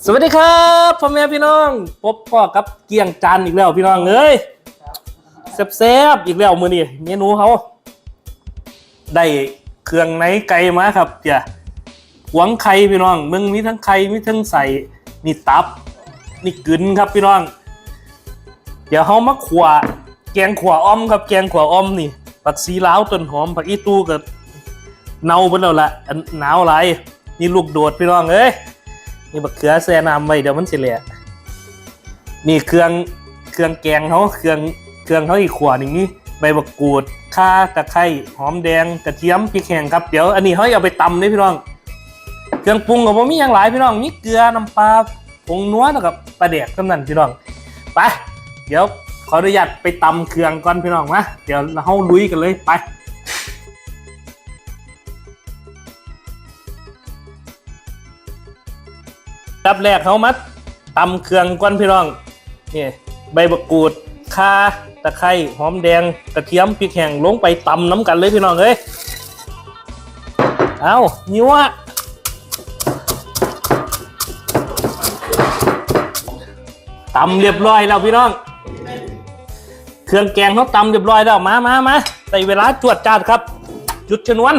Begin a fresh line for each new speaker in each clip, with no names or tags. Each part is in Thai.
สวัสดีครับพ่อแม่พี่น้องพบพ่อกับเกียงจันอีกแล้วพี่น้องเอ้ยแซ่บๆอีกแล้วมือนี่เมนูเขาได้เครื่องในไก่มาครับเดี๋ยวหวงไข่พี่น้องมึงมีทั้งไข่มีทั้งใส่นี่ตับนี่กึนครับพี่น้อง เดี๋ยวเขามาขวาแกงขวาอ้อมครับแกงขวาอ้อมนี่ผักซีลาวต้นหอมผักอีตู้กับเน่าไปแล้วละหนาวไรนี่ลูกโดดพี่น้องเอ้ย นี่บักเขือแซน้ำไว้เดี๋ยวมันสิเละนี่เครื่องเครื่องแกงเขาเครื่องเครื่องเขาอีกขวดอย่างนี้ใบบักกูดข่าตะไคร้หอมแดงกระเทียมพริกแห้งครับเดี๋ยวอันนี้เขาเอาไปตำเลยพี่น้อง เครื่องปรุงกับผมมีอย่างหลายพี่น้องมีเกลือน้ำปลาผงนัวแล้วกับปลาแดกกำนันพี่น้องไปเดี๋ยวขออนุญาตไปตำเครื่องก่อนพี่น้องนะเดี๋ยวเราลุยกันเลยไป ดับแรกเขามัดตำเครื่องก้อนพี่น้องนี่ใบมะกรูดข่าตะไคร้หอมแดงกระเทียมพริกแห้งลงไปตำน้ำกันเลยพี่น้องเอ้ยเอานิ้วอะตำเรียบร้อยแล้วพี่น้อง เครื่องแกงเขาตำเรียบร้อยแล้วมามามาใส่เวลาจวดจาดครับ จุดชนวน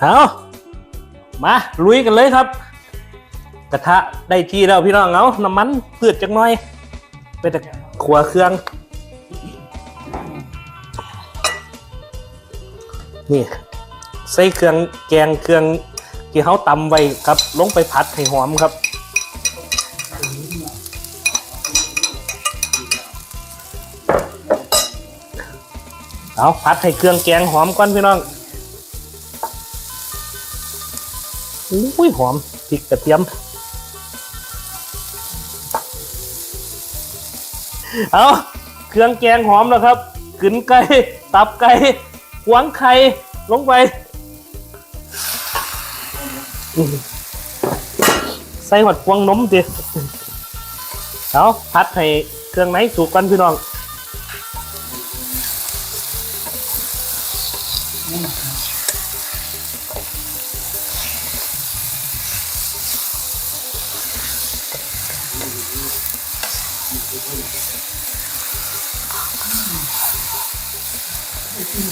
เอา มาลุยกันเลยครับ กระทะได้ที่แล้วพี่น้องเอาน้ำมันพืชจักหน่อยไปแต่ขัวเครื่อง นี่ ใส่เครื่องแกงเครื่องที่เขาตำไว้ครับ ลงไปผัดให้หอมครับเอาผัดให้เครื่องแกงหอมก่อนพี่น้อง อุ้ยหอมพริกกระเทียม เอาเครื่องแกงหอมแล้วครับกึนไก่ตับไก่หวงไข่ลงไป ใส่หอดพวงนมดิเอาพัดให้เครื่องในสุกกันพี่น้อง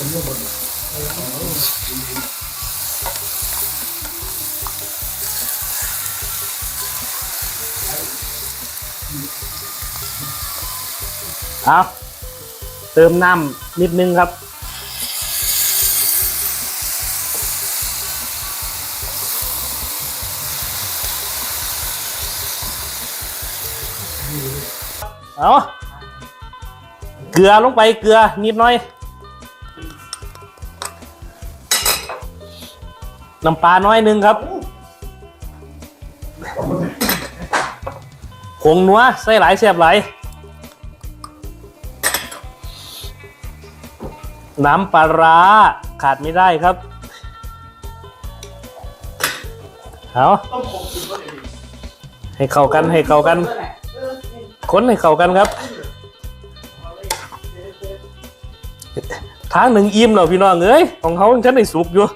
เอาเติมน้ำนิดนึงครับ เอาเกลือลงไปเกลือนิดหน่อย น้ำปลาน้อยหนึงครับผงนัวใส่หลายเสียบหลายน้ำปลาร้าขาดไม่ได้ครับ เอาให้เข้ากันให้เข้ากันค้นให้เข้ากันครับ ทางหนึ่งอิ่มแล้วพี่น้องเอ้ยของเขาฉันได้สุกอยู่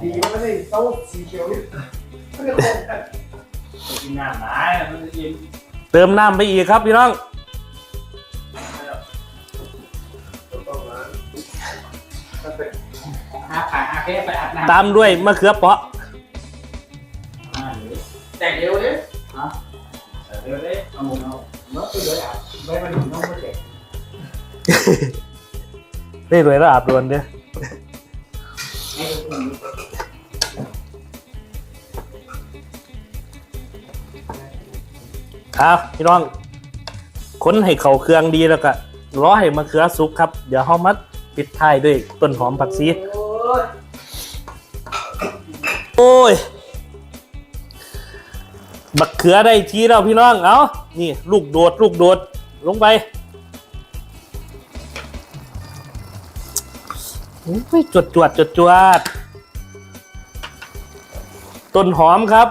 ดีมันไม่ได้เต้าสีเขียวนี่ไม่ได้ตรงกัน
กินน้ำหนามันจะกิน
เติมน้ำไปอีกครับพี่น้อง
หาขาหาแค่ไปอาบน้ำ
ตามด้วยมะเขือเปาะ
อ่าหรือ
แต่เร็วเนี่ย
ฮะเดียวได้เอาหมดเอา
เมื่อคือเลยอะไม่มาถึงน้องไม่เจ็บ
ได้รวยแล้วอาบดวนเด้อ
ค
รับพี่น้องค้นให้เขาเครื่องดีแล้วก็รอให้มะเขือสุกครับ เดี๋ยวเฮามาปิดท้ายด้วยต้นหอมผักชี
โอ้ย
โอ้ยบักเขือได้ทีแล้วพี่น้อง เอานี่ ลูกโดด ลูกโดด ลงไปโอ้ยจวดจวดจวดจวดต้นหอมครับ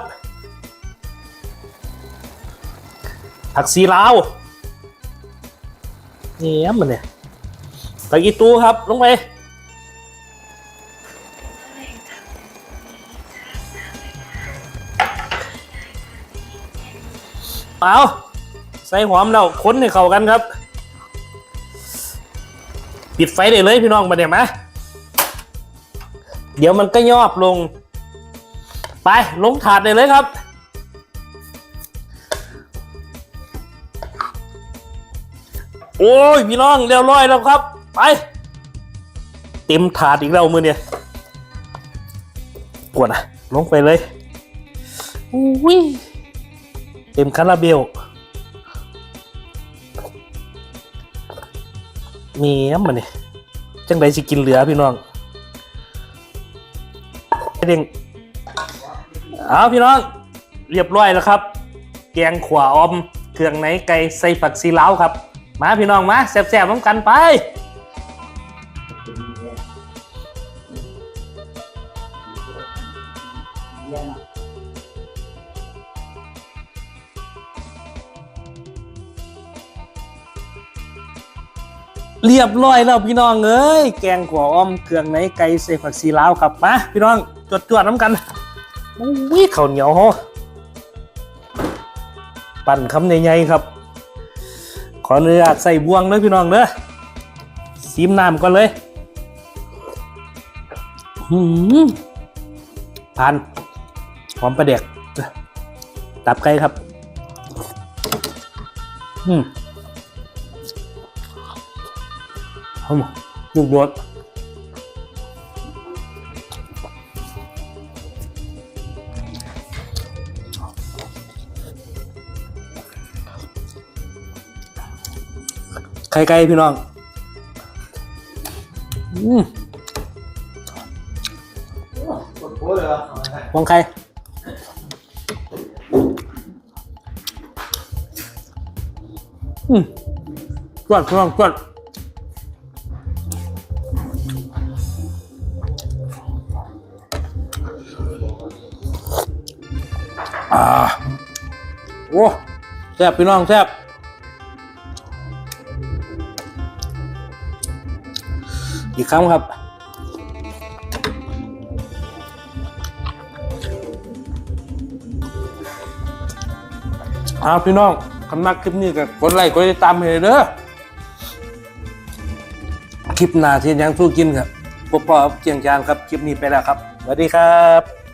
ผักซีลาวนี่ยมันเนี่ยผักอีตูครับลงไปเอาใส่หอมแล้วค้นให้เข้ากันครับ ปิดไฟได้เลยพี่น้องมาเนี่ยมาเดี๋ยวมันก็ยอบลง ไปลงถาดได้เลยครับ โอ้ยพี่น้องเรียบร้อยแล้วครับ ไป เต็มถาดอีกแล้วมือเนี่ยกวดนะลงไปเลยอุ้ยเต็มคาราเบลมีน้ำมันเนี่ยจังใดสิกินเหลือพี่น้องเด้งเอาพี่น้อง เรียบร้อยแล้วครับ แกงขวาออมเครื่องในไก่ใส่ผักซีลาวครับ มาพี่น้องมาแซ่บๆน้ำกันไป
เรี
ยบร้อยแล้วพี่น้องเอ้ยแกงขัวอ้อมเครื่องในไก่ใส่ผักซีลาวครับมาพี่น้องจดจวดน้ำกันอุ้ยข้าวเหนียวโหปั่นคำใหญ่ๆครับ ขออนุญาตใส่บวงเลยพี่น้องเด้อซีมน้ำก่อนเลยหืมทานหอมประเด็ก ตับไก่ครับ อืมหอมลูกบด ไข่ไก่พี่น้องอืม
กดโพสเลยเหรอ
วางไข่อืมจวดพี่น้องจวดอ่าโอ้แซ่บพี่น้องแซ่บ อีกครั้งครับ เอาพี่น้องคำนักคลิปนี้ก็กดไลค์กดติดตามให้เด้อคลิปหน้าที่ยังสู้กินครับพบปอเจียงจานครับ คลิปนี้ไปแล้วครับสวัสดีครับ